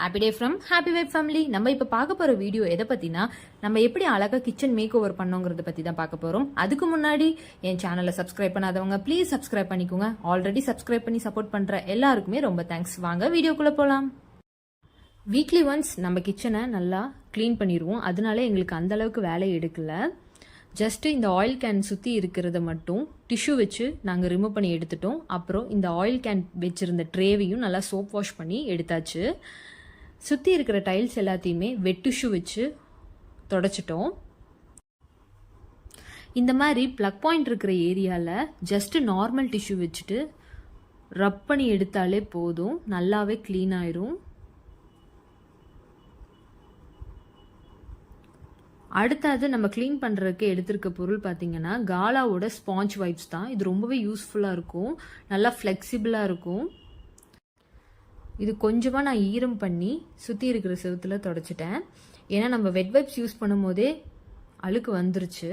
Happy day from happy vibe family நம்ம இப்போ பார்க்க போகிற வீடியோ எதை பற்றினா நம்ம எப்படி அழகாக கிச்சன் மேக் ஓவர் பண்ணோங்கிறத பற்றி தான் பார்க்க போகிறோம் அதுக்கு முன்னாடி என் சேனலை சப்ஸ்கிரைப் பண்ணாதவங்க ப்ளீஸ் சப்ஸ்கிரைப் பண்ணிக்கோங்க. ஆல்ரெடி சப்ஸ்கிரைப் பண்ணி சப்போர்ட் பண்ணுற எல்லாருக்குமே ரொம்ப தேங்க்ஸ் வாங்க வீடியோக்குள்ளே போகலாம் வீக்லி ஒன்ஸ் நம்ம கிச்சனை நல்லா க்ளீன் பண்ணிடுவோம் அதனால எங்களுக்கு அந்த அளவுக்கு வேலை எடுக்கலை. ஜஸ்ட் இந்த ஆயில் கேன் சுற்றி இருக்கிறத மட்டும் டிஷ்யூ வச்சு நாங்கள் ரிமூவ் பண்ணி எடுத்துட்டோம். அப்புறம் இந்த ஆயில் கேன் வச்சுருந்த ட்ரேவையும் நல்லா சோப் வாஷ் பண்ணி எடுத்தாச்சு. சுற்றி இருக்கிற டைல்ஸ் எல்லாத்தையுமே வெட்டு ஷூ வச்சு தொடச்சிட்டோம். இந்த மாதிரி ப்ளக் பாயிண்ட் இருக்கிற ஏரியாவில் ஜஸ்ட்டு நார்மல் டிஷ்யூ வச்சுட்டு ரப் பண்ணி எடுத்தாலே போதும். நல்லாவே க்ளீன் ஆயிரும். அடுத்தது நம்ம க்ளீன் பண்ணுறதுக்கு எடுத்திருக்க பொருள் பார்த்தீங்கன்னா காலாவோட ஸ்பாஞ்ச் வைப்ஸ் தான். இது ரொம்பவே யூஸ்ஃபுல்லாக இருக்கும். நல்லா ஃப்ளெக்சிபிளாக இருக்கும். இது கொஞ்சமாக நான் ஈரம் பண்ணி சுற்றி இருக்கிற செவத்தில் தொடச்சிட்டேன். ஏன்னா நம்ம வெட் வைப்ஸ் யூஸ் பண்ணும் போதே அழுக்கு வந்துருச்சு.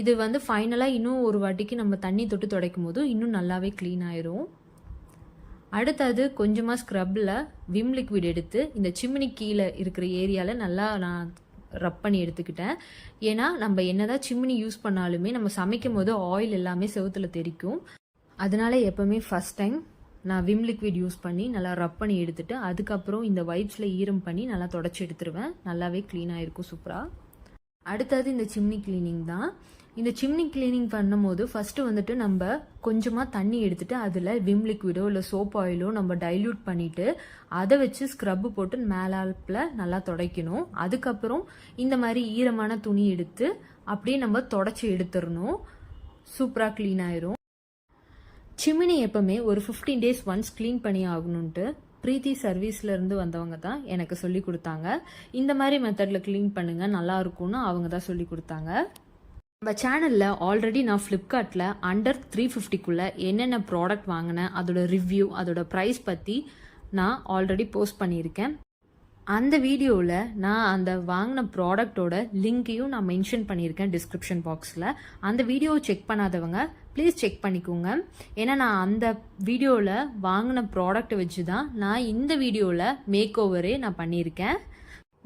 இது வந்து ஃபைனலாக இன்னும் ஒரு வாட்டிக்கு நம்ம தண்ணி தொட்டு துடைக்கும் போது இன்னும் நல்லாவே க்ளீன் ஆயிரும். அடுத்தது கொஞ்சமாக ஸ்க்ரப்பில் விம் லிக்விட் எடுத்து இந்த சிம்னி கீழே இருக்கிற ஏரியாவில் நல்லா நான் ரப் பண்ணி எடுத்துக்கிட்டேன். ஏன்னா நம்ம என்னதான் சிம்னி யூஸ் பண்ணாலுமே நம்ம சமைக்கும் போது ஆயில் எல்லாமே செவத்தில் தெரிக்கும் அதனால எப்போவுமே ஃபர்ஸ்ட் டைம் நான் விம் லிக்விட் யூஸ் பண்ணி நல்லா ரப் பண்ணி எடுத்துட்டு அதுக்கப்புறம் இந்த வைப்ஸில் ஈரம் பண்ணி நல்லா தொடச்சி எடுத்துருவேன். நல்லாவே க்ளீனாக இருக்கும் சூப்பராக அடுத்தது இந்த சிம்னி கிளீனிங் தான். இந்த சிம்னி கிளீனிங் பண்ணும்போது ஃபஸ்ட்டு வந்துட்டு நம்ம கொஞ்சமாக தண்ணி எடுத்துட்டு அதில் விம் லிக்விடோ இல்லை சோப் ஆயிலோ நம்ம டைல்யூட் பண்ணிவிட்டு அதை வச்சு ஸ்க்ரப்பு போட்டு மேலாப்பில் நல்லா துடைக்கணும். அதுக்கப்புறம் இந்த மாதிரி ஈரமான துணி எடுத்து அப்படியே நம்ம தொடச்சி எடுத்துடணும் சூப்பராக க்ளீன் ஆயிரும். சிமினி எப்பவுமே ஒரு ஃபிஃப்டீன் டேஸ் ஒன்ஸ் க்ளீன் பண்ணி ஆகணுன்ட்டு ப்ரீத்தி சர்வீஸ்ல இருந்து வந்தவங்க தான் எனக்கு சொல்லி கொடுத்தாங்க. இந்த மாதிரி மெத்தட்ல க்ளீன் பண்ணுங்க நல்லா இருக்கும்னு அவங்க தான் சொல்லி கொடுத்தாங்க. நம்ம சேனலில் ஆல்ரெடி நான் ஃப்ளிப்கார்ட்டில் அண்டர் த்ரீ ஃபிஃப்டிக்குள்ளே என்னென்ன ப்ராடக்ட் வாங்கினேன் அதோட ரிவ்யூ அதோட ப்ரைஸ் பற்றி நான் ஆல்ரெடி போஸ்ட் பண்ணியிருக்கேன். அந்த வீடியோவில் நான் அந்த வாங்கின ப்ராடக்டோட லிங்கையும் நான் மென்ஷன் பண்ணியிருக்கேன் டிஸ்கிரிப்ஷன் பாக்ஸில் அந்த வீடியோவை செக் பண்ணாதவங்க ப்ளீஸ் செக் பண்ணிக்கோங்க. ஏன்னா நான் அந்த வீடியோவில் வாங்கின ப்ராடக்ட்டை வச்சு தான் நான் இந்த வீடியோவில் மேக் ஓவரே நான் பண்ணியிருக்கேன்.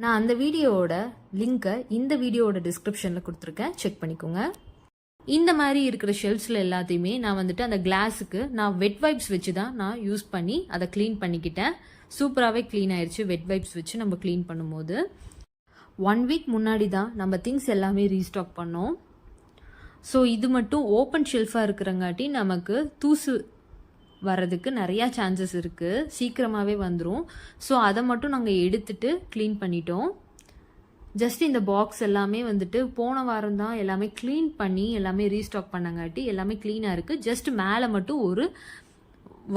நான் அந்த வீடியோவோட லிங்க்கை இந்த வீடியோவோட டிஸ்கிரிப்ஷனில் கொடுத்துருக்கேன். செக் பண்ணிக்கோங்க. இந்த மாதிரி இருக்கிற ஷெல்ஃப்ஸில் எல்லாத்தையுமே நான் வந்துட்டு அந்த கிளாஸுக்கு நான் வெட் வைப்ஸ் வச்சு தான் நான் யூஸ் பண்ணி அதை க்ளீன் பண்ணிக்கிட்டேன். சூப்பராகவே க்ளீன் ஆயிடுச்சு வெட் வைப்ஸ் வச்சு நம்ம க்ளீன் பண்ணும்போது. ஒன் வீக் முன்னாடி தான் நம்ம திங்ஸ் எல்லாமே ரீஸ்டாக் பண்ணோம். ஸோ இது மட்டும் ஓப்பன் ஷெல்ஃபாக இருக்கிறங்காட்டி நமக்கு தூசு வர்றதுக்கு நிறையா சான்சஸ் இருக்குது சீக்கிரமாகவே வந்துடும் ஸோ அதை மட்டும் நாங்கள் எடுத்துட்டு க்ளீன் பண்ணிட்டோம். ஜஸ்ட் இந்த பாக்ஸ் எல்லாமே வந்துட்டு போன வாரம் தான் எல்லாமே க்ளீன் பண்ணி எல்லாமே ரீஸ்டாக் பண்ணங்காட்டி எல்லாமே க்ளீனாக இருக்குது ஜஸ்ட் மேலே மட்டும் ஒரு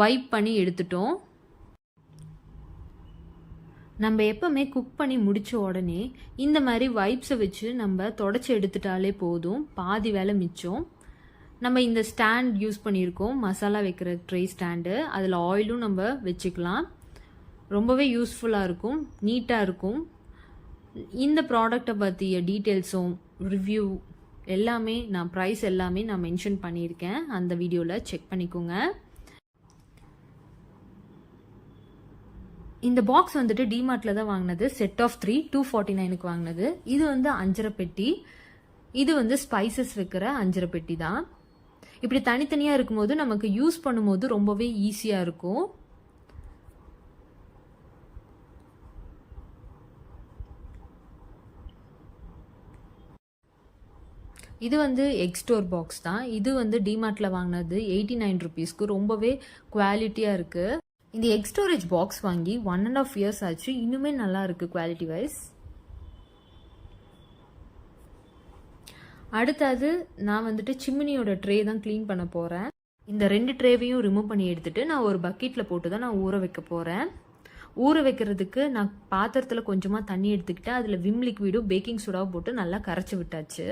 வைப் பண்ணி எடுத்துட்டோம். நம்ம எப்பவுமே குக் பண்ணி முடிச்ச உடனே இந்த மாதிரி வைப்ஸை வச்சு நம்ம தொடச்சி எடுத்துட்டாலே போதும். பாதி வேலை மிச்சம். நம்ம இந்த ஸ்டாண்ட் யூஸ் பண்ணியிருக்கோம். மசாலா வைக்கிற ட்ரை ஸ்டாண்டு அதில் ஆயிலும் நம்ம வச்சுக்கலாம். ரொம்பவே யூஸ்ஃபுல்லாக இருக்கும். நீட்டாக இருக்கும். இந்த ப்ராடக்டை பற்றிய டீட்டெயில்ஸும் ரிவ்யூ எல்லாமே நான் ப்ரைஸ் எல்லாமே நான் மென்ஷன் பண்ணியிருக்கேன். அந்த வீடியோவில் செக் பண்ணிக்கோங்க. இந்த பாக்ஸ் வந்துட்டு டிமார்ட்ல தான் வாங்கினது. Set of three two forty நைனுக்கு வாங்கினது. இது வந்து அஞ்சரை பெட்டி இது வந்து ஸ்பைசஸ் வைக்கிற அஞ்சரை பெட்டி தான். இப்படி தனித்தனியாக இருக்கும்போது நமக்கு யூஸ் பண்ணும்போது ரொம்பவே ஈஸியாக இருக்கும். இது வந்து எக்ஸ்டோர் பாக்ஸ் தான். இது வந்து டிமார்ட்ல வாங்கினது. எயிட்டி நைன் ருபீஸ்க்கு ரொம்பவே குவாலிட்டியாக இருக்குது இந்த எக் ஸ்டோரேஜ் பாக்ஸ் வாங்கி ஒன் அண்ட் ஆஃப் இயர்ஸ் ஆச்சு. இன்னுமே நல்லா இருக்குது குவாலிட்டி வைஸ் அடுத்தது நான் வந்துட்டு சிம்மினியோட ட்ரே தான் க்ளீன் பண்ண போகிறேன் இந்த ரெண்டு ட்ரேவையும் ரிமூவ் பண்ணி எடுத்துட்டு நான் ஒரு பக்கெட்டில் போட்டு தான் நான் ஊற வைக்க போகிறேன் ஊற வைக்கிறதுக்கு நான் பாத்திரத்தில் கொஞ்சமாக தண்ணி எடுத்துக்கிட்டு அதில் விம் லிக்விடும் பேக்கிங் சோடாவும் போட்டு நல்லா கரைச்சி விட்டாச்சு.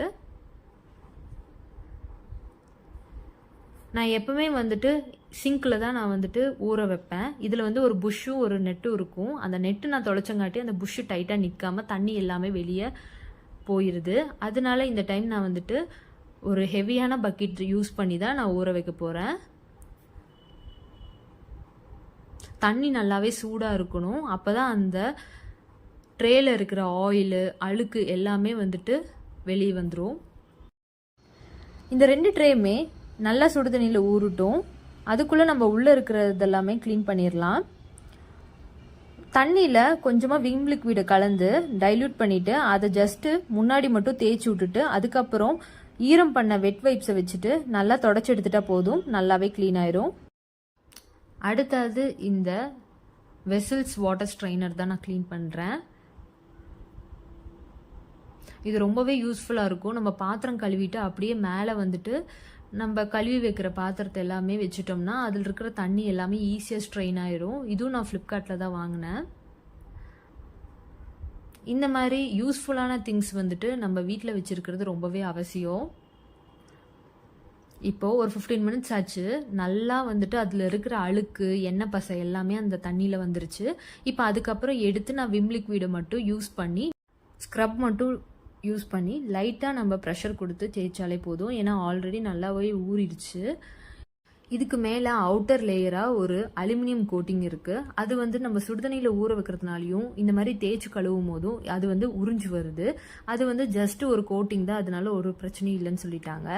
நான் எப்பவுமே வந்துட்டு சிங்கில் தான் நான் வந்துட்டு ஊற வைப்பேன். இதில் வந்து ஒரு புஷ்ஷும் ஒரு நெட்டும் இருக்கும். அந்த நெட்டு நான் தொலைச்சங்காட்டி அந்த புஷ்ஷு டைட்டாக நிற்காம தண்ணி எல்லாமே வெளியே போயிடுது அதனால இந்த டைம் நான் வந்துட்டு ஒரு ஹெவியான பக்கெட் யூஸ் பண்ணி தான் நான் ஊற வைக்க போகிறேன் தண்ணி நல்லாவே சூடாக இருக்கணும். அப்போ தான் அந்த ட்ரேயில் இருக்கிற ஆயிலு அழுக்கு எல்லாமே வந்துட்டு வெளியே வந்துடும் இந்த ரெண்டு ட்ரேயுமே நல்லா சுடு தண்ணியில் ஊறட்டும். அதுக்குள்ளே நம்ம உள்ளே இருக்கிறது எல்லாமே க்ளீன் பண்ணிடலாம் தண்ணியில் கொஞ்சமாக விம் லிக்விடை கலந்து டைல்யூட் பண்ணிவிட்டு அதை ஜஸ்ட்டு முன்னாடி மட்டும் தேய்ச்சி விட்டுட்டு அதுக்கப்புறம் ஈரம் பண்ண வெட் வைப்ஸை வச்சுட்டு நல்லா தொடச்சி எடுத்துட்டா போதும். நல்லாவே க்ளீன் ஆயிரும். அடுத்தது இந்த வெசல்ஸ் வாட்டர் ஸ்ட்ரைனர் தான் நான் க்ளீன் பண்ணுறேன் இது ரொம்பவே யூஸ்ஃபுல்லாக இருக்கும். நம்ம பாத்திரம் கழுவிட்டு அப்படியே மேலே வந்துட்டு நம்ம கழுவி வைக்கிற பாத்திரத்தை எல்லாமே வச்சுட்டோம்னா அதில் இருக்கிற தண்ணி எல்லாமே ஈஸியாக ஸ்ட்ரெயின் ஆயிரும். இதுவும் நான் ஃப்ளிப்கார்ட்டில் தான் வாங்கினேன். இந்த மாதிரி யூஸ்ஃபுல்லான திங்ஸ் வந்துட்டு நம்ம வீட்டில் வச்சுருக்கிறது ரொம்பவே அவசியம். இப்போது ஒரு ஃபிஃப்டீன் மினிட்ஸ் ஆச்சு. நல்லா வந்துட்டு அதில் இருக்கிற அழுக்கு எண்ணெய் பசை எல்லாமே அந்த தண்ணியில் வந்துருச்சு. இப்போ அதுக்கப்புறம் எடுத்து நான் விம் லிக்விடை மட்டும் யூஸ் பண்ணி ஸ்க்ரப் மட்டும் யூஸ் பண்ணி லைட்டாக நம்ம ப்ரெஷர் கொடுத்து தேய்ச்சாலே போதும். ஏன்னா ஆல்ரெடி நல்லாவே ஊறிடுச்சு. இதுக்கு மேலே அவுட்டர் லேயராக ஒரு அலுமினியம் கோட்டிங் இருக்குது அது வந்து நம்ம சுடுதண்ணியில் ஊற வைக்கிறதுனாலையும் இந்த மாதிரி தேய்ச்சி கழுவும் போதும் அது வந்து உறிஞ்சு வருது. அது வந்து ஜஸ்ட் ஒரு கோட்டிங் தான். அதனால ஒரு பிரச்சனையும் இல்லைன்னு சொல்லிட்டாங்க.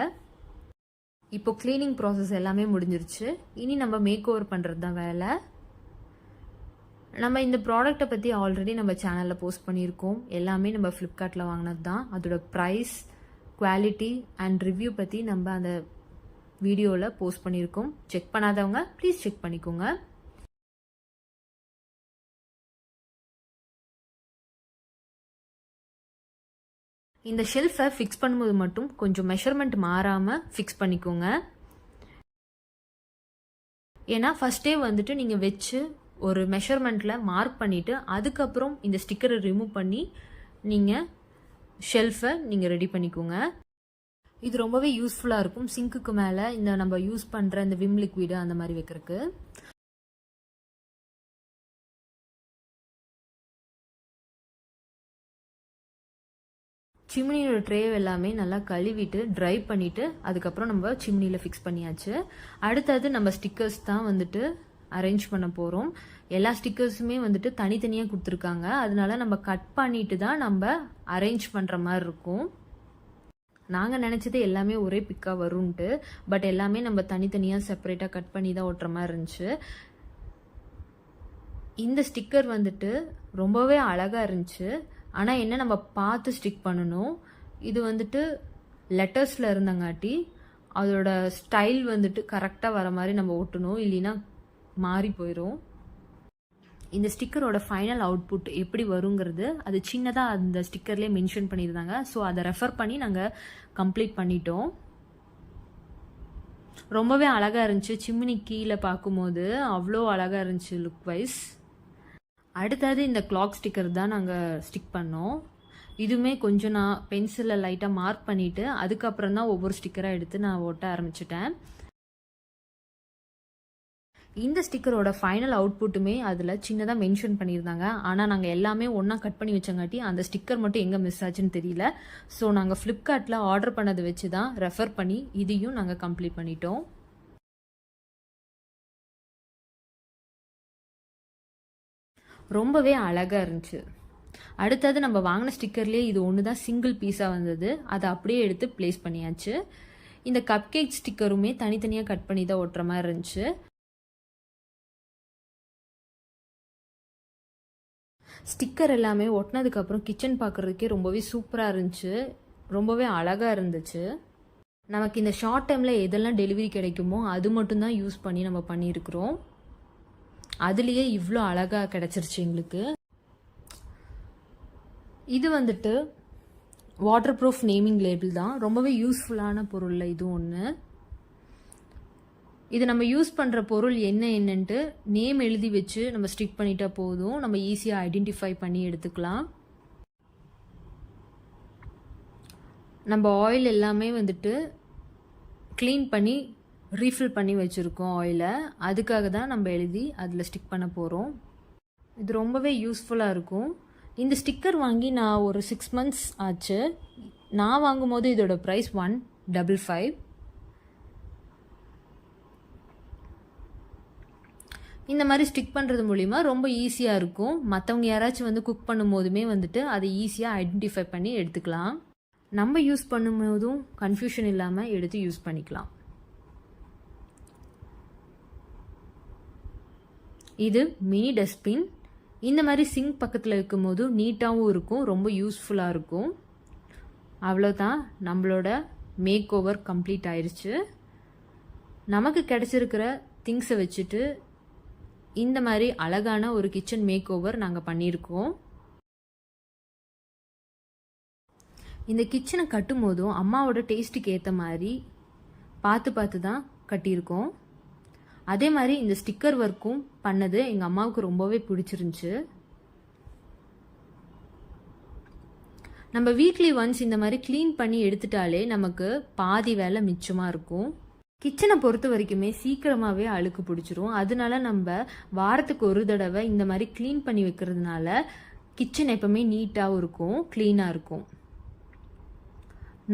இப்போ க்ளீனிங் ப்ராசஸ் எல்லாமே முடிஞ்சிருச்சு. இனி நம்ம மேக் ஓவர் பண்ணுறது தான் வேலை. நம்ம இந்த ப்ராடக்ட்டை பற்றி ஆல்ரெடி நம்ம சேனலில் போஸ்ட் பண்ணியிருக்கோம். எல்லாமே நம்ம ஃப்ளிப்கார்ட்டில் வாங்கினது தான் அதோட ப்ரைஸ் குவாலிட்டி அண்ட் ரிவ்யூ பற்றி நம்ம அந்த வீடியோவில் போஸ்ட் பண்ணியிருக்கோம். செக் பண்ணாதவங்க ப்ளீஸ் செக் பண்ணிக்கோங்க. இந்த ஷெல்ஃபை ஃபிக்ஸ் பண்ணும்போது மட்டும் கொஞ்சம் மெஷர்மெண்ட் மாறாமல் ஃபிக்ஸ் பண்ணிக்கோங்க. ஏன்னா ஃபஸ்ட்டே வந்துட்டு நீங்கள் வச்சு ஒரு மெஷர்மெண்ட்டில் மார்க் பண்ணிவிட்டு அதுக்கப்புறம் இந்த ஸ்டிக்கரை ரிமூவ் பண்ணி நீங்கள் ஷெல்ஃபை நீங்கள் ரெடி பண்ணிக்கோங்க. இது ரொம்பவே யூஸ்ஃபுல்லாக இருக்கும். சிங்க்குக்கு மேலே இந்த நம்ம யூஸ் பண்ணுற இந்த விம் லிக்விடு அந்த மாதிரி வைக்கிறதுக்கு. சிம்னியோட ட்ரே எல்லாமே நல்லா கழுவிட்டு ட்ரை பண்ணிவிட்டு அதுக்கப்புறம் நம்ம சிம்னியில் ஃபிக்ஸ் பண்ணியாச்சு. அடுத்தது நம்ம ஸ்டிக்கர்ஸ் தான் வந்துட்டு அரேஞ்ச் பண்ண போகிறோம் எல்லா ஸ்டிக்கர்ஸுமே வந்துட்டு தனித்தனியாக கொடுத்துருக்காங்க. அதனால நம்ம கட் பண்ணிட்டு தான் நம்ம அரேஞ்ச் பண்ணுற மாதிரி இருக்கும். நாங்கள் நினச்சது எல்லாமே ஒரே பிக்காக வரும்ன்ட்டு பட் எல்லாமே நம்ம தனித்தனியாக செப்பரேட்டாக கட் பண்ணி தான் ஓட்டுற மாதிரி இருந்துச்சு. இந்த ஸ்டிக்கர் வந்துட்டு ரொம்பவே அழகாக இருந்துச்சு. ஆனால் என்ன நம்ம பார்த்து ஸ்டிக் பண்ணணும்? இது வந்துட்டு லெட்டர்ஸில் இருந்தங்காட்டி அதோட ஸ்டைல் வந்துட்டு கரெக்டாக வர மாதிரி நம்ம ஒட்டணும் இல்லைன்னா மாறி போயிடும் இந்த ஸ்டிக்கரோட ஃபைனல் அவுட்புட் எப்படி வருங்கிறது அது சின்னதாக அந்த ஸ்டிக்கர்லேயே மென்ஷன் பண்ணியிருந்தாங்க. ஸோ அதை ரெஃபர் பண்ணி நாங்கள் கம்ப்ளீட் பண்ணிட்டோம். ரொம்பவே அழகாக இருந்துச்சு. சிம்னி கீழே பார்க்கும்போது அவ்வளோ அழகாக இருந்துச்சு லுக் வைஸ் அடுத்தது இந்த கிளாக் ஸ்டிக்கர் தான் நாங்கள் ஸ்டிக் பண்ணோம். இதுவுமே கொஞ்சம் நான் பென்சிலில் லைட்டாக மார்க் பண்ணிவிட்டு அதுக்கப்புறம் தான் ஒவ்வொரு ஸ்டிக்கராக எடுத்து நான் ஓட்ட ஆரம்பிச்சிட்டேன். இந்த ஸ்டிக்கரோட ஃபைனல் அவுட்புட்டுமே அதில் சின்னதாக மென்ஷன் பண்ணியிருந்தாங்க. ஆனால் நாங்கள் எல்லாமே ஒன்றா கட் பண்ணி வச்சங்காட்டி அந்த ஸ்டிக்கர் மட்டும் எங்கே மிஸ் ஆச்சுன்னு தெரியல. ஸோ நாங்கள் ஃப்ளிப்கார்ட்டில் ஆர்டர் பண்ணதை வச்சு தான் ரெஃபர் பண்ணி இதையும் நாங்கள் கம்ப்ளீட் பண்ணிட்டோம். ரொம்பவே அழகாக இருந்துச்சு. அடுத்தது நம்ம வாங்கின ஸ்டிக்கர்லேயே இது ஒன்று தான் சிங்கிள் பீஸாக வந்தது. அதை அப்படியே எடுத்து ப்ளேஸ் பண்ணியாச்சு. இந்த கப் கேக் ஸ்டிக்கருமே தனித்தனியாக கட் பண்ணி தான் ஒட்டுற மாதிரி இருந்துச்சு. ஸ்டிக்கர் எல்லாமே ஒட்டினதுக்கப்புறம் கிச்சன் பார்க்குறதுக்கே ரொம்பவே சூப்பராக இருந்துச்சு. ரொம்பவே அழகாக இருந்துச்சு. நமக்கு இந்த ஷார்ட் டைமில் எதெல்லாம் டெலிவரி கிடைக்குமோ அது மட்டும்தான் யூஸ் பண்ணி நம்ம பண்ணியிருக்கிறோம். அதுலேயே இவ்வளோ அழகாக கிடச்சிருச்சு எங்களுக்கு. இது வந்துட்டு வாட்டர் ப்ரூஃப் நேமிங் லேபிள் தான். ரொம்பவே யூஸ்ஃபுல்லான பொருளில் இது ஒன்று இது நம்ம யூஸ் பண்ணுற பொருள் என்ன என்னன்ட்டு நேம் எழுதி வச்சு நம்ம ஸ்டிக் பண்ணிட்டா போதும். நம்ம ஈஸியாக ஐடென்டிஃபை பண்ணி எடுத்துக்கலாம். நம்ம ஆயில் எல்லாமே வந்துட்டு க்ளீன் பண்ணி ரீஃபில் பண்ணி வச்சுருக்கோம் ஆயிலை அதுக்காக தான் நம்ம எழுதி அதில் ஸ்டிக் பண்ண போகிறோம் இது ரொம்பவே யூஸ்ஃபுல்லாக இருக்கும். இந்த ஸ்டிக்கர் வாங்கி நான் ஒரு சிக்ஸ் மந்த்ஸ் ஆச்சு. நான் வாங்கும்போது இதோட ப்ரைஸ் ஒன் டபுள் ஃபைவ் இந்த மாதிரி ஸ்டிக் பண்ணுறது மூலிமா ரொம்ப ஈஸியாக இருக்கும். மற்றவங்க யாராச்சும் வந்து குக் பண்ணும் போதுமே வந்துட்டு அதை ஈஸியாக ஐடென்டிஃபை பண்ணி எடுத்துக்கலாம். நம்ம யூஸ் பண்ணும்போதும் கன்ஃபியூஷன் இல்லாமல் எடுத்து யூஸ் பண்ணிக்கலாம். இது மினி டஸ்ட்பின் இந்த மாதிரி சிங்க் பக்கத்தில் இருக்கும்போது நீட்டாகவும் இருக்கும் ரொம்ப யூஸ்ஃபுல்லாக இருக்கும். அவ்வளோதான் நம்மளோட மேக் ஓவர் கம்ப்ளீட் ஆயிடுச்சு நமக்கு கிடச்சிருக்கிற திங்ஸை வச்சுட்டு இந்த மாதிரி அழகான ஒரு கிச்சன் மேக் ஓவர் நாங்கள் பண்ணியிருக்கோம். இந்த கிச்சனை கட்டும் போதும் அம்மாவோட டேஸ்ட்டுக்கு ஏற்ற மாதிரி பார்த்து பார்த்து தான் கட்டியிருக்கோம். அதே மாதிரி இந்த ஸ்டிக்கர் ஒர்க்கும் பண்ணது எங்கள் அம்மாவுக்கு ரொம்பவே பிடிச்சிருந்துச்சு. நம்ம வீக்லி ஒன்ஸ் இந்த மாதிரி க்ளீன் பண்ணி எடுத்துட்டாலே நமக்கு பாதி வேலை மிச்சமாக இருக்கும். கிச்சனை பொறுத்த வரைக்குமே சீக்கிரமாகவே அழுக்கு பிடிச்சிரும். அதனால நம்ம வாரத்துக்கு ஒரு தடவை இந்த மாதிரி க்ளீன் பண்ணி வைக்கிறதுனால கிச்சன் எப்பவுமே நீட்டாகவும் இருக்கும் க்ளீனாக இருக்கும்.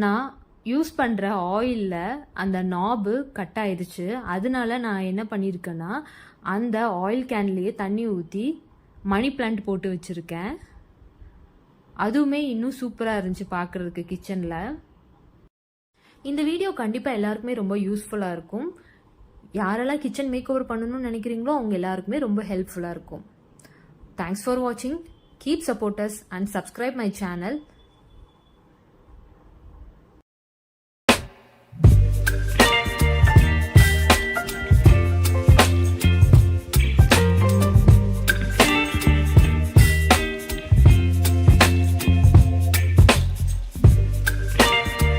நான் யூஸ் பண்ணுற ஆயிலில் அந்த நாபு கட் ஆயிடுச்சு அதனால நான் என்ன பண்ணியிருக்கேன்னா அந்த ஆயில் கேன்லேயே தண்ணி ஊற்றி மணி பிளான்ட் போட்டு வச்சுருக்கேன். அதுவுமே இன்னும் சூப்பராக இருந்துச்சு பார்க்குறதுக்கு கிச்சனில் இந்த வீடியோ கண்டிப்பாக எல்லாருக்குமே ரொம்ப யூஸ்ஃபுல்லாக இருக்கும். யாரெல்லாம் கிச்சன் மேக் ஓவர் பண்ணணும்னு நினைக்கிறீங்களோ அவங்க எல்லாருக்குமே ரொம்ப ஹெல்ப்ஃபுல்லாக இருக்கும். தேங்க்ஸ் ஃபார் வாட்சிங் keep supporters and subscribe my channel